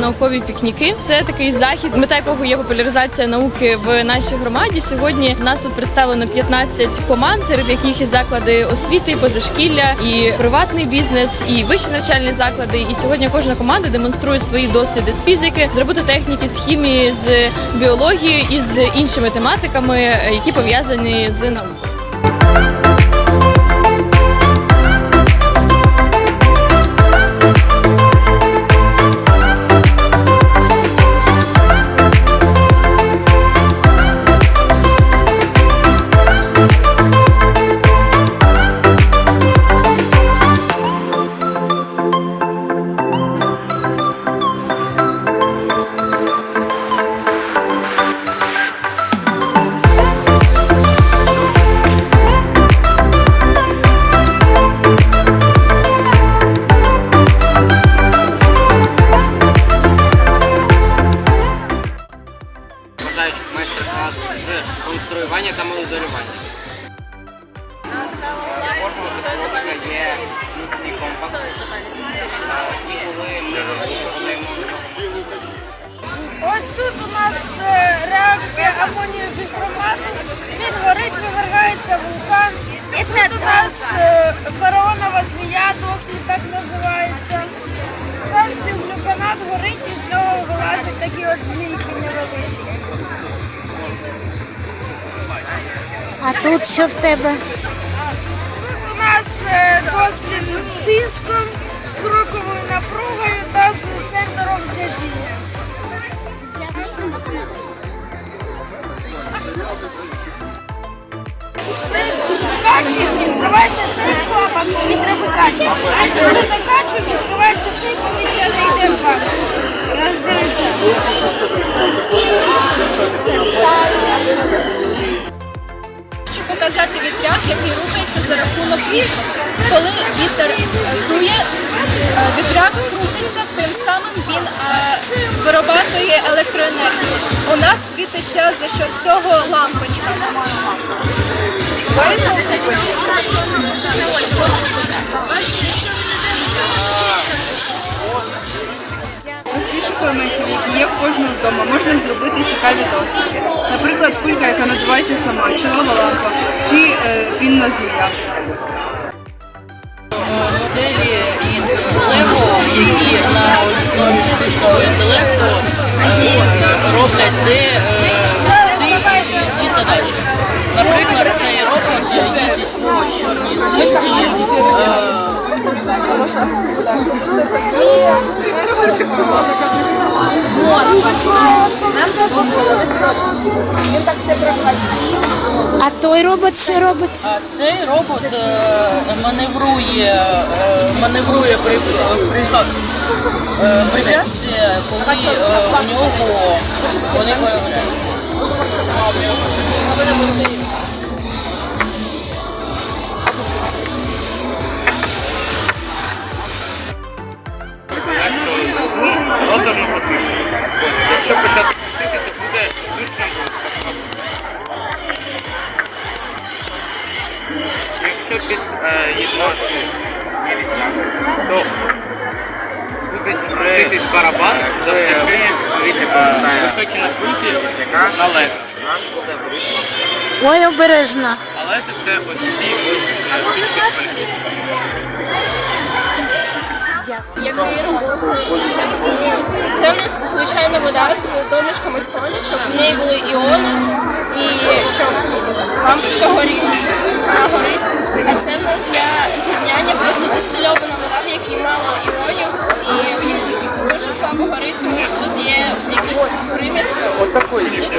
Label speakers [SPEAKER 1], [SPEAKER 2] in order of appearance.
[SPEAKER 1] наукові пікніки. Це такий захід, мета якого є популяризація науки в нашій громаді. Сьогодні нас тут представлено 15 команд, серед яких і заклади освіти, позашкілля, і приватний бізнес, і вищі навчальні заклади. І сьогодні кожна команда демонструє свої досліди з фізики, з робототехніки, з хімії, з біології і з іншими тематиками, е, які пов'язані з наукою.
[SPEAKER 2] Конструювання та моделювання.
[SPEAKER 3] Ось тут у нас е, реакція амонію бікромату. Він горить, вивергається вулкан. І тут у нас е, фараонова змія, дослід так називається. Там сілглюканат горить і з нього вилазять такі от змійки
[SPEAKER 4] тут що в тебе?
[SPEAKER 3] Тут у нас е, дослід з тиском, з кроковою напругою та з центром тяжіння. Закачуємо, відкривається цей клапан, повітря викачується. Закачуємо, відкривається цей повітря не йде в
[SPEAKER 5] рухається за рахунок вітру. Коли вітер е, дує, е, вітряк крутиться, тим самим він е, вирабатує електроенергію. У нас світиться за що цього лампочка.
[SPEAKER 6] Які є в кожного вдома, можна зробити цікаві досліди. Наприклад, фольга, яка надувається сама, чи нова лампа, чи е, пінна змія.
[SPEAKER 7] моделі із Lego, які на основі штучного інтелекту е, роблять де е, і задачі. Наприклад, цей робот їздить по чорній листі.
[SPEAKER 4] А той робот це робить?
[SPEAKER 7] А цей робот е, маневрує, е, маневрує при, при е, препятствия, коли у нього вони появляються.
[SPEAKER 2] То буде крутитись барабан, завдяки високій напрузі на леса.
[SPEAKER 4] Ой, обережно.
[SPEAKER 2] А леса це ось ці ось штучки
[SPEAKER 5] роботи Це в нас звичайна вода з домішками солі, щоб в неї були іони і горіла. такой.